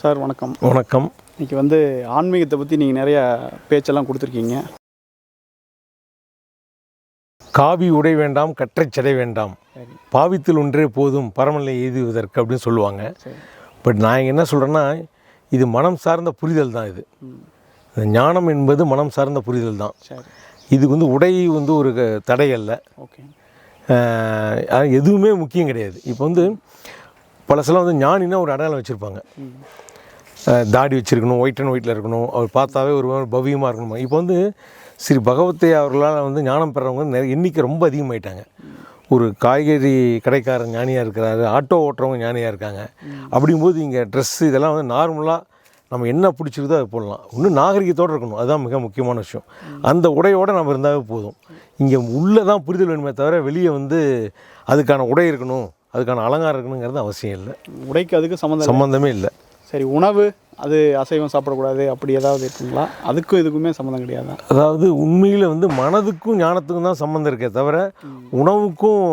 Sir வணக்கம். வணக்கம். இன்னைக்கு வந்து ஆன்மீகத்தை பற்றி நீங்கள் நிறைய பேச்செல்லாம் கொடுத்துருக்கீங்க. காவி உடை வேண்டாம் கற்றைச் சடை வேண்டாம். பாவித்தில் ஒன்றே போதும் பரமநிலை எய்துவதற்கு அப்படின்னு சொல்லுவாங்க. பட் நான் என்ன சொல்கிறேன்னா இது மனம் சார்ந்த புரிதல் தான் இது. ஞானம் என்பது மனம் சார்ந்த புரிதல் தான். இதுக்கு வந்து உடை வந்து ஒரு தடை அல்ல. ஓகே. எதுவுமே முக்கியம் கிடையாது. இப்போ வந்து பழசெல்லாம் வந்து ஞானின்னா ஒரு அடையாளம் வச்சுருப்பாங்க. தாடி வச்சுருக்கணும் ஒயிட் அண்ட் ஒயிட்டில் இருக்கணும். அவர் பார்த்தாவே ஒரு பவ்யமாக இருக்கணும்? இப்போ வந்து ஸ்ரீ பகவத்தை அவர்களால் வந்து ஞானம் பெறவங்க வந்து நிறைய எண்ணிக்கை ரொம்ப அதிகமாயிட்டாங்க. ஒரு காய்கறி கடைக்காரன் ஞானியாக இருக்கிறாரு ஆட்டோ ஓட்டுறவங்க ஞானியாக இருக்காங்க. அப்படிங்கும்போது இங்கே ட்ரெஸ்ஸு இதெல்லாம் வந்து நார்மலாக நம்ம என்ன பிடிச்சிருதோ அதை போடலாம். இன்னும் நாகரிகத்தோடு இருக்கணும். அதுதான் மிக முக்கியமான விஷயம். அந்த உடையோடு நம்ம இருந்தாவே போதும். இங்கே உள்ளே தான் புரிதல் வேணுமே தவிர வெளியே வந்து அதுக்கான உடை இருக்கணும் அதுக்கான அலங்காரம் இருக்கணுங்கிறது அவசியம் இல்லை. உடைக்கு அதுக்கு சம்மந்தம். சம்மந்தமே இல்லை. சரி உணவு அது அசைவம் சாப்பிடக்கூடாது அப்படி ஏதாவது இருக்குங்களா? அதுக்கும் இதுக்குமே சம்மந்தம் கிடையாதா? அதாவது உண்மையில் வந்து மனதுக்கும் ஞானத்துக்கும் தான் சம்மந்தம் இருக்கே தவிர உணவுக்கும்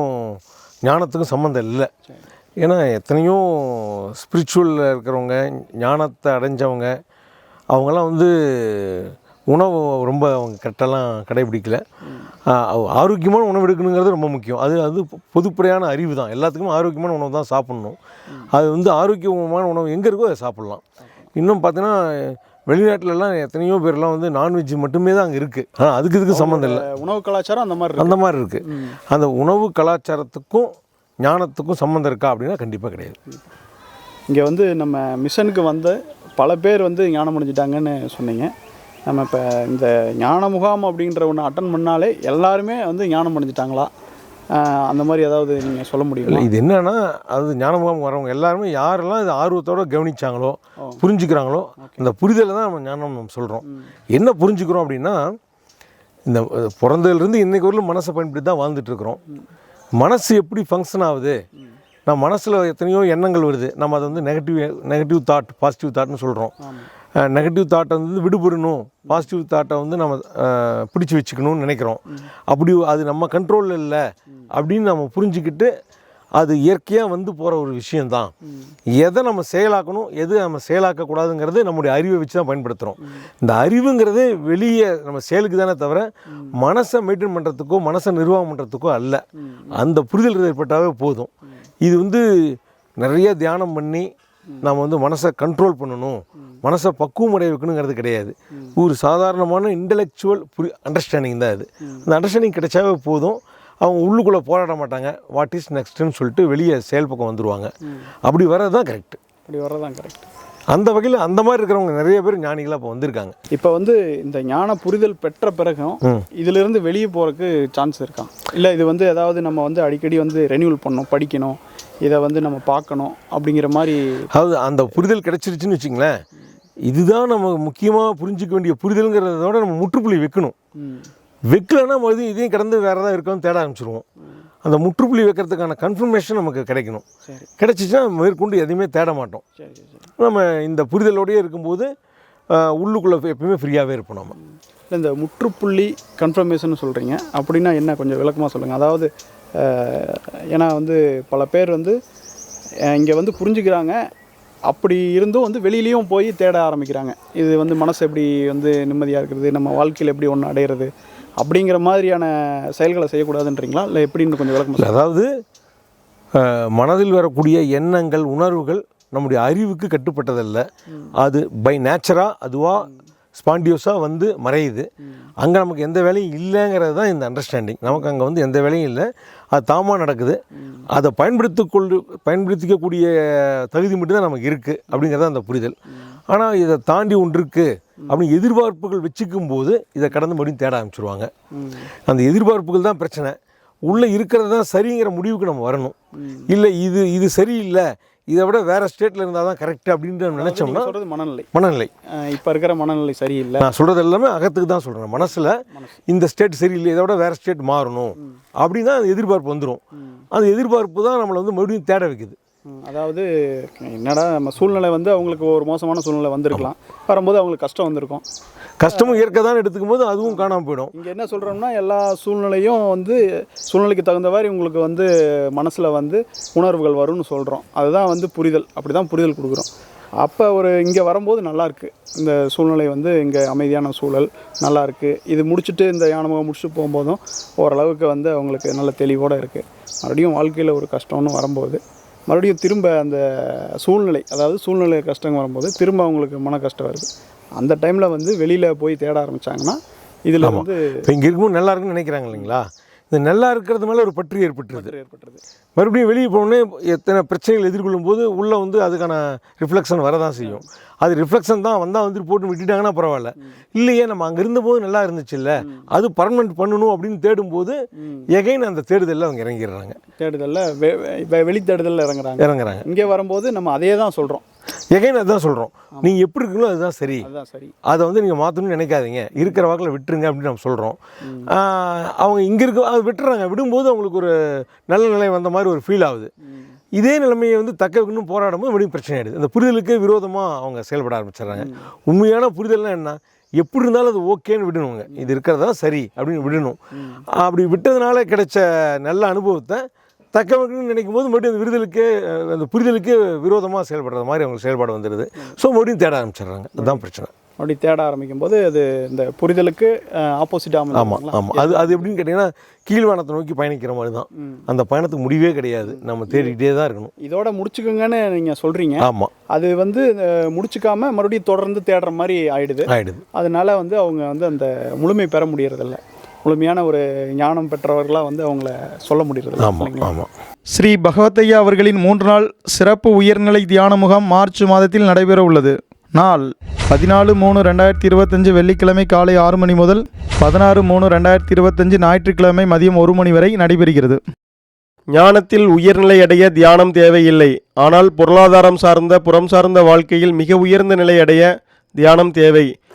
ஞானத்துக்கும் சம்மந்தம் இல்லை. ஏன்னா எத்தனையோ ஸ்பிரிச்சுவலில் இருக்கிறவங்க ஞானத்தை அடைஞ்சவங்க அவங்கெல்லாம் வந்து உணவு ரொம்ப அவங்க கரெக்டெல்லாம் கடைபிடிக்கல. ஆரோக்கியமான உணவு எடுக்கணுங்கிறது ரொம்ப முக்கியம். அது அது பொதுப்படையான அறிவு தான். எல்லாத்துக்குமே ஆரோக்கியமான உணவு தான் சாப்பிட்ணும். அது வந்து ஆரோக்கியமான உணவு எங்கே இருக்கோ அதை சாப்பிட்லாம். இன்னும் பார்த்தீங்கன்னா வெளிநாட்டிலலாம் எத்தனையோ பேர்லாம் வந்து நான்வெஜ் மட்டுமே தான் அங்கே இருக்குது ஆனால் அதுக்கு இதுக்கு சம்மந்தம் இல்லை. உணவு கலாச்சாரம் அந்த மாதிரி அந்த மாதிரி இருக்குது அந்த உணவு கலாச்சாரத்துக்கும் ஞானத்துக்கும் சம்மந்தம் இருக்கா அப்படின்னா கண்டிப்பாக கிடையாது. இங்கே வந்து நம்ம மிஷனுக்கு வந்து பல பேர் வந்து ஞானம் அடைஞ்சிட்டாங்கன்னு சொன்னீங்க. நம்ம இப்போ இந்த ஞான முகாம் அப்படின்ற ஒன்று அட்டன் பண்ணாலே எல்லாருமே வந்து ஞானம் அடைஞ்சிட்டாங்களா? அந்த மாதிரி ஏதாவது நீங்கள் சொல்ல முடியுமா? இல்லை இது என்னன்னா அது ஞானமுகம் வரவங்க எல்லாருமே யாரெல்லாம் இது ஆர்வத்தோட கவனிச்சாங்களோ புரிஞ்சுக்கிறாங்களோ அந்த புரிதலை தான் நம்ம ஞானம் நம்ம சொல்கிறோம் என்ன புரிஞ்சுக்கிறோம் அப்படின்னா இந்த பிறந்ததுலேருந்து இன்னைக்கு வரலும் மனசை பயன்படுத்தி தான் வாழ்ந்துட்டு இருக்கிறோம் மனசு எப்படி ஃபங்க்ஷன் ஆகுது? நம்ம மனசில் எத்தனையோ எண்ணங்கள் வருது. நம்ம அதை வந்து நெகட்டிவ் நெகட்டிவ் தாட் பாசிட்டிவ் தாட்னு சொல்கிறோம் நெகட்டிவ் தாட்டை வந்து விடுபடணும். பாசிட்டிவ் தாட்டை வந்து நம்ம பிடிச்சி வச்சுக்கணும்னு நினைக்கிறோம். அப்படி அது நம்ம கண்ட்ரோலில் இல்லை. அப்படின்னு நம்ம புரிஞ்சுக்கிட்டு அது இயற்கையாக வந்து போகிற ஒரு விஷயந்தான் எதை நம்ம செயலாக்கணும் எது நம்ம செயலாக்கக்கூடாதுங்கிறது நம்முடைய அறிவை வச்சு தான் பயன்படுத்துகிறோம் இந்த அறிவுங்கிறது வெளியே நம்ம செயலுக்கு தானே தவிர மனசை மெயின்டைன் பண்ணுறதுக்கோ மனசை நிர்வாகம் பண்ணுறதுக்கோ அல்ல. அந்த புரிதல் ஏற்பட்டாவே போதும். இது வந்து நிறைய தியானம் பண்ணி நம்ம வந்து மனசை கண்ட்ரோல் பண்ணணும். மனசை பக்குவம் அடைய வைக்கணுங்கிறது கிடையாது. ஒரு சாதாரணமான இன்டலெக்சுவல் புரி அண்டர்ஸ்டாண்டிங் தான் இது. அந்த அண்டர்ஸ்டாண்டிங் கிடைச்சாவே போதும். அவங்க உள்ளுக்குள்ளே போராட மாட்டாங்க. வாட் இஸ் நெக்ஸ்ட்டுன்னு சொல்லிட்டு வெளியே செயல் பக்கம் வந்துருவாங்க. அப்படி வர்றது தான் கரெக்ட் அப்படி வர்றதான் கரெக்ட் அந்த வகையில் அந்த மாதிரி இருக்கிறவங்க நிறைய பேர் ஞானிகளாக இப்போ வந்திருக்காங்க. இப்போ வந்து இந்த ஞான புரிதல் பெற்ற பிறகும் இதிலிருந்து வெளியே போகிறதுக்கு சான்ஸ் இருக்கா? இல்லை இது வந்து ஏதாவது நம்ம வந்து அடிக்கடி வந்து ரெனியூவல் பண்ணணும் படிக்கணும். இதை வந்து நம்ம பார்க்கணும் அப்படிங்கிற மாதிரி அதாவது அந்த புரிதல் கிடைச்சிருச்சுன்னு வச்சுங்களேன் இதுதான் நம்ம முக்கியமாக புரிஞ்சிக்க வேண்டிய புரிதலுங்கிறதோட நம்ம முற்றுப்புள்ளி வைக்கணும். வைக்கலன்னா மறுபடியும் இதையும் கடந்து வேறு ஏதாவது இருக்கான்னு தேட ஆரம்பிச்சிருவோம். அந்த முற்றுப்புள்ளி வைக்கிறதுக்கான கன்ஃபர்மேஷன் நமக்கு கிடைக்கணும். கிடைச்சிச்சுன்னா மேற்கொண்டு எதையுமே தேட மாட்டோம். நம்ம இந்த புரிதலோடயே இருக்கும்போது உள்ளுக்குள்ளே எப்பயுமே ஃப்ரீயாகவே இருப்போம் நம்ம இந்த முற்றுப்புள்ளி கன்ஃபர்மேஷன் சொல்கிறீங்க அப்படின்னா என்ன கொஞ்சம் விளக்கமாக சொல்லுங்கள் அதாவது ஏன்னா வந்து பல பேர் வந்து இங்கே வந்து புரிஞ்சுக்கிறாங்க. அப்படி இருந்தும் வந்து வெளியிலயும் போய் தேட ஆரம்பிக்கிறாங்க. இது வந்து மனசு எப்படி வந்து நிம்மதியாக இருக்கிறது நம்ம வாழ்க்கையில் எப்படி ஒன்று அடையிறது? அப்படிங்கிற மாதிரியான செயல்களை செய்யக்கூடாதுன்றீங்களா? இல்லை எப்படின்னு கொஞ்சம் சொல்லுங்க. அதாவது மனதில் வரக்கூடிய எண்ணங்கள் உணர்வுகள் நம்முடைய அறிவுக்கு கட்டுப்பட்டதல்ல. அது பை நேச்சராக அதுவாக ஸ்பாண்டியோஸாக வந்து மறையுது. அங்கே நமக்கு எந்த வேலையும் இல்லைங்கிறது தான் இந்த அண்டர்ஸ்டாண்டிங் நமக்கு அங்கே வந்து எந்த வேலையும் இல்லை. அது தாமாக நடக்குது. அதை பயன்படுத்தி கொண்டு பயன்படுத்திக்கக்கூடிய தகுதி மட்டும்தான் நமக்கு இருக்குது அப்படிங்கிறது அந்த புரிதல். ஆனால் இதை தாண்டி ஒன்று இருக்குது அப்படின்னு எதிர்பார்ப்புகள் வச்சுக்கும் போது இதை கடந்து மறுபடியும் தேட ஆரம்பிச்சிருவாங்க. அந்த எதிர்பார்ப்புகள் தான் பிரச்சனை. உள்ளே இருக்கிறது தான் சரிங்கிற முடிவுக்கு நம்ம வரணும். இல்லை இது இது சரியில்லை. இதை விட வேறு ஸ்டேட்டில் இருந்தால் தான் கரெக்ட் அப்படின்ட்டு நம்ம நினச்சோம்னா சொல்றது மனநிலை. மனநிலை. இப்போ இருக்கிற மனநிலை சரியில்லை. நான் சொல்கிறது எல்லாமே அகத்துக்கு தான் சொல்கிறேன் மனசில் இந்த ஸ்டேட் சரியில்லை இதை விட வேறு ஸ்டேட் மாறணும். அப்படின்னா அந்த எதிர்பார்ப்பு வந்துடும் அந்த எதிர்பார்ப்பு தான் நம்மளை வந்து மறுபடியும் தேட வைக்குது. அதாவது என்னடா நம்ம சூழ்நிலை வந்து அவங்களுக்கு ஒரு மோசமான சூழ்நிலை வந்திருக்கலாம். வரும்போது அவங்களுக்கு கஷ்டம் வந்திருக்கும். கஷ்டமும் இயற்கை தான் எடுத்துக்கும் போது அதுவும் காணாமல் போயிடும். இங்கே என்ன சொல்கிறோம்னா எல்லா சூழ்நிலையும் வந்து சூழ்நிலைக்கு தகுந்த மாதிரி உங்களுக்கு வந்து மனசில் வந்து உணர்வுகள் வரும்னு சொல்கிறோம் அதுதான் வந்து புரிதல். அப்படி தான் புரிதல் கொடுக்குறோம். அப்போ ஒரு இங்கே வரும்போது நல்லாயிருக்கு இந்த சூழ்நிலை வந்து இங்கே அமைதியான சூழல் நல்லாயிருக்கு இது முடிச்சுட்டு இந்த யானமாக முடிச்சுட்டு போகும்போதும் ஓரளவுக்கு வந்து அவங்களுக்கு நல்ல தெளிவோடு இருக்குது மறுபடியும் வாழ்க்கையில் ஒரு கஷ்டம்னு வரும்போது மறுபடியும் திரும்ப அந்த சூழ்நிலை அதாவது சூழ்நிலை கஷ்டம் வரும்போது திரும்ப அவங்களுக்கு மன கஷ்டம் வருது. அந்த டைமில் வந்து வெளியில் போய் தேட ஆரம்பித்தாங்கன்னா இதில் வந்து இப்போ இங்கே இருக்கும்போது நல்லா இருக்குன்னு நினைக்கிறாங்க இல்லைங்களா? இந்த நல்லா இருக்கிறது மேலே ஒரு பற்று ஏற்பட்டுருது. ஏற்பட்டுருது. மறுபடியும் வெளியே போனோடனே எத்தனை பிரச்சனைகள் எதிர்கொள்ளும் போது உள்ளே வந்து அதுக்கான ரிஃப்ளெக்ஷன் வரதான் செய்யும். அது ரிஃப்ளெக்ஷன் தான் வந்தால் வந்துட்டு போட்டு விட்டுட்டாங்கன்னா பரவாயில்ல. இல்லையே நம்ம அங்கே இருந்தபோது நல்லா இருந்துச்சுல்ல. அது பர்மனெண்ட் பண்ணணும் அப்படின்னு தேடும்போது எகைன் அந்த தேடுதலில் அவங்க இறங்கிடுறாங்க. தேடுதலில் வெளி தேடுதலில் இறங்குறாங்க. இறங்குறாங்க. இங்கே வரும்போது நம்ம அதே தான் சொல்கிறோம் எகைன் அதுதான் சொல்கிறோம் நீங்கள் எப்படி இருக்கீங்களோ அதுதான் சரி. அதை வந்து நீங்கள் மாற்றணும்னு நினைக்காதீங்க. இருக்கிற வாக்கில் விட்டுருங்க அப்படின்னு நம்ம சொல்கிறோம் அவங்க இங்கே இருக்க அது விட்டுறாங்க. விடும்போது அவங்களுக்கு ஒரு நல்ல நிலை வந்த மாதிரி ஒரு ஃபீல் ஆகுது. இதே நிலைமையை வந்து தக்க வைக்கணும் போராடும் போது மறுபடியும் பிரச்சனை ஆயிடுது. அந்த புரிதலுக்கு விரோதமாக அவங்க செயல்பட ஆரம்பிச்சிடுறாங்க. உண்மையான புரிதல்னா என்ன? எப்படி இருந்தாலும் அது ஓகேன்னு விடணுங்க. இது இருக்கிறதா சரி அப்படின்னு விடணும். அப்படி விட்டதுனால கிடைச்ச நல்ல அனுபவத்தை தக்க வைக்கணும்னு நினைக்கும் போது மறுபடியும் அந்த விருதலுக்கு அஹ், அந்த புரிதலுக்கு விரோதமாக செயல்படுறது மாதிரி அவங்க செயல்பாடு வந்துடுது ஸோ மறுபடியும் தேட ஆரம்பிச்சிடுறாங்க. அதுதான் பிரச்சனை. அப்படி தேட ஆரம்பிக்கும் போது அது இந்த புரிதலுக்கு ஆப்போசிட்டாக ஆமாம் ஆமாம் அது அது எப்படின்னு கேட்டிங்கன்னா கீழ்வானத்தை நோக்கி பயணிக்கிற மாதிரி தான் அந்த பயணத்துக்கு முடிவே கிடையாது. நம்ம தேடிக்கிட்டே தான் இருக்கணும். இதோட முடிச்சுக்கோங்கன்னு நீங்கள் சொல்கிறீங்க ஆமாம் அது வந்து முடிச்சுக்காம மறுபடியும் தொடர்ந்து தேடுற மாதிரி ஆயிடுது. ஆயிடுது. அதனால வந்து அவங்க வந்து அந்த முழுமை பெற முடியறதில்ல. முழுமையான ஒரு ஞானம் பெற்றவர்களாக வந்து அவங்கள சொல்ல முடியறதில்ல ஆமாம்? ஆமாம் ஸ்ரீ பகவத்தையா அவர்களின் மூன்று நாள் சிறப்பு உயர்நிலை தியான முகாம் மார்ச் மாதத்தில் நடைபெற உள்ளது. நாள் பதினாலு மூணு ரெண்டாயிரத்தி இருபத்தஞ்சு வெள்ளிக்கிழமை காலை ஆறு மணி முதல் பதினாறு மூணு ரெண்டாயிரத்தி இருபத்தஞ்சு ஞாயிற்றுக்கிழமை மதியம் ஒரு மணி வரை நடைபெறுகிறது. ஞானத்தில் உயர்நிலை அடைய தியானம் தேவையில்லை. ஆனால் பொருளாதாரம் சார்ந்த புறம் சார்ந்த வாழ்க்கையில் மிக உயர்ந்த நிலை அடைய தியானம் தேவை.